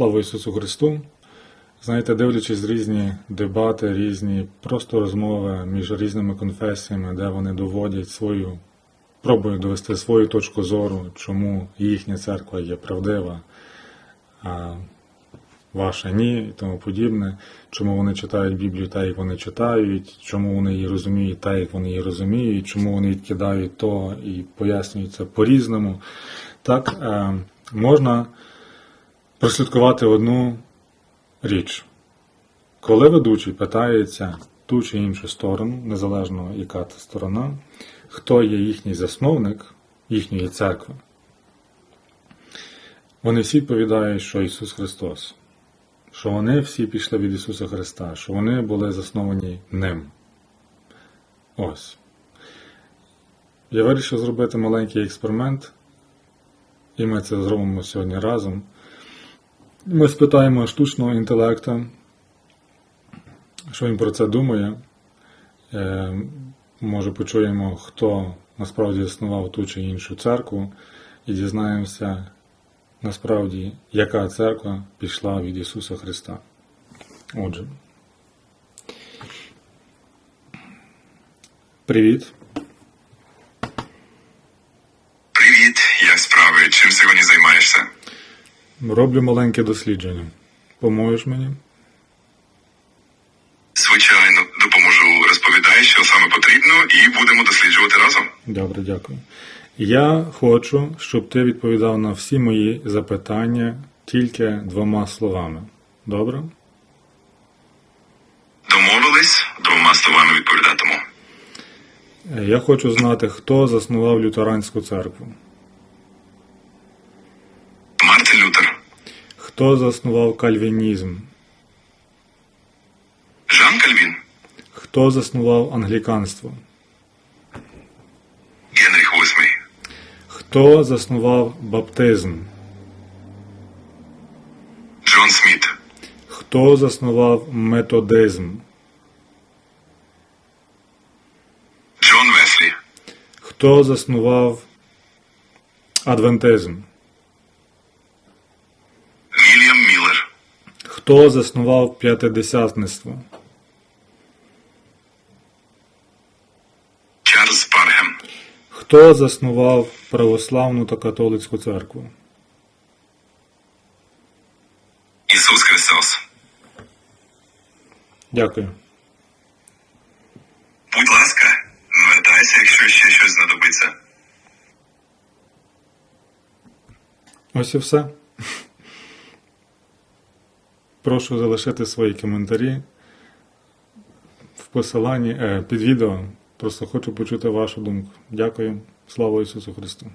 Слава Ісусу Христу! Знаєте, дивлячись різні дебати, різні просто розмови між різними конфесіями, де вони доводять свою, пробують довести свою точку зору, чому їхня церква є правдива, а ваша ні, і тому подібне, чому вони читають Біблію так, як вони читають, чому вони її розуміють так, як вони її розуміють, чому вони відкидають то і пояснюють це по-різному. Так, е, можна прослідкувати одну річ. Коли ведучий питається ту чи іншу сторону, незалежно яка це сторона, хто є їхній засновник їхньої церкви, вони всі відповідають, що Ісус Христос, що вони всі пішли від Ісуса Христа, що вони були засновані Ним. Ось. Я вирішив зробити маленький експеримент, і ми це зробимо сьогодні разом. Ми спитаємо штучного інтелекту, що він про це думає. Е, Може, почуємо, хто насправді заснував ту чи іншу церкву, і дізнаємося насправді, яка церква пішла від Ісуса Христа. Отже. Привіт. Привіт, як справи? Чим сьогодні займаєшся? Роблю маленьке дослідження. Поможеш мені? Звичайно, допоможу. Розповідай, що саме потрібно, і будемо досліджувати разом. Добре, дякую. Я хочу, щоб ти відповідав на всі мої запитання тільки двома словами. Добре? Домовились, двома словами відповідатиму. Е, Я хочу знати, хто заснував лютеранську церкву. Хто заснував кальвінізм? Жан Кальвін, Хто заснував англіканство? Генріх VIII, Хто заснував баптизм? Джон Сміт, Хто заснував методизм? Джон Веслі, Хто заснував адвентизм? Хто заснував п'ятидесятництво? Чарльз Паргем, Хто заснував православну та католицьку церкву? Ісус Христос. Дякую. Будь ласка, звертайся, якщо ще щось знадобиться. Ось і все. Прошу залишити свої коментарі в посиланні е, під відео. Просто хочу почути вашу думку. Дякую. Слава Ісусу Христу!